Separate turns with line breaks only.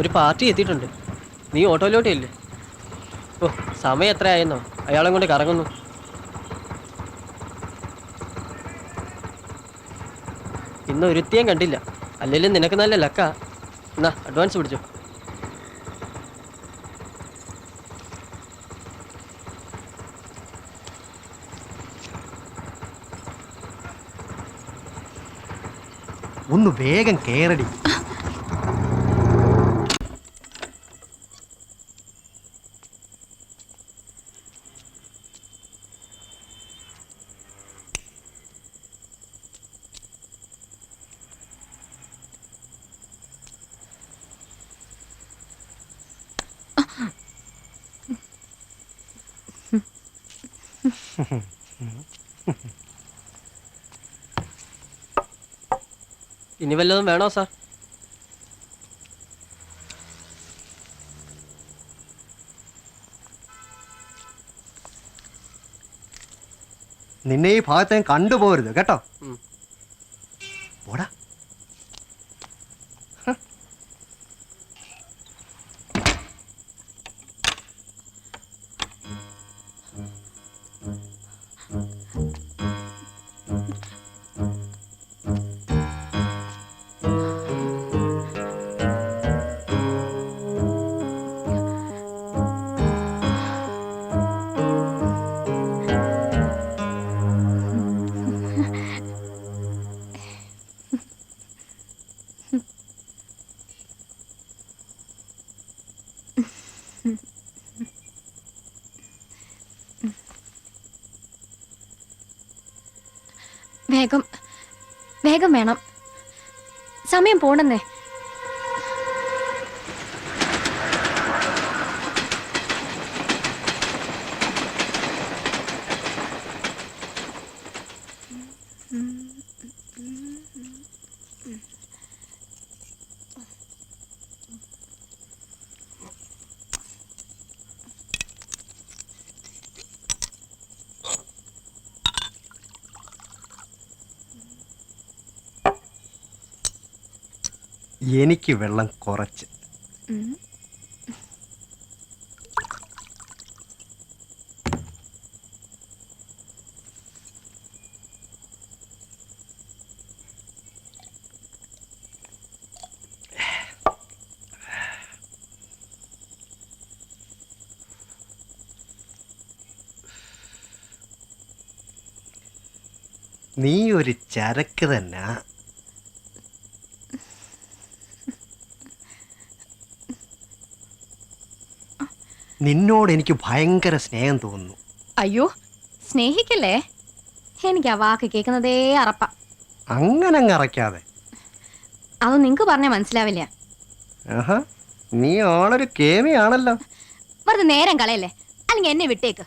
ഒരു പാർട്ടി എത്തിയിട്ടുണ്ട്. നീ ഓട്ടോയിലോട്ടേ ഇല്ലേ ഓ സമയം എത്രയായെന്നോ? അയാളെ കൊണ്ട് കറങ്ങുന്നു. ഇന്ന് ഒരുത്തിയും കണ്ടില്ല. അല്ലെങ്കിലും നിനക്ക് നല്ല ലക്ക. എന്നാ അഡ്വാൻസ് പിടിച്ചോ.
ഒന്ന് വേഗം കേറടി.
ഇനി വല്ലതും വേണോ സാർ?
നിന്നെ ഈ ഭാഗത്ത് ഞാൻ കണ്ടുപോകരുത് കേട്ടോ?
വേഗം വേഗം വേണം. സമയം പോണെന്നേ.
എനിക്ക് വെള്ളം കുറച്ച്. നീ ഒരു ചരക്ക് തന്നെ. നിന്നോട് എനിക്ക് ഭയങ്കര സ്നേഹം തോന്നുന്നു.
അയ്യോ സ്നേഹിക്കല്ലേ? എനിക്ക് ആ വാക്ക് കേൾക്കുന്നതേ അറപ്പ.
അങ്ങനെ അങ്ങ് അറയ്ക്കാതെ.
അത് നിങ്ങക്ക് പറഞ്ഞ മനസ്സിലാവില്ല.
ആഹാ നീ ആളൊരു കേമിയാണല്ലോ.
വെറുതെ നേരം കളയല്ലേ? അല്ലെങ്കിൽ എന്നെ വിട്ടേക്ക്.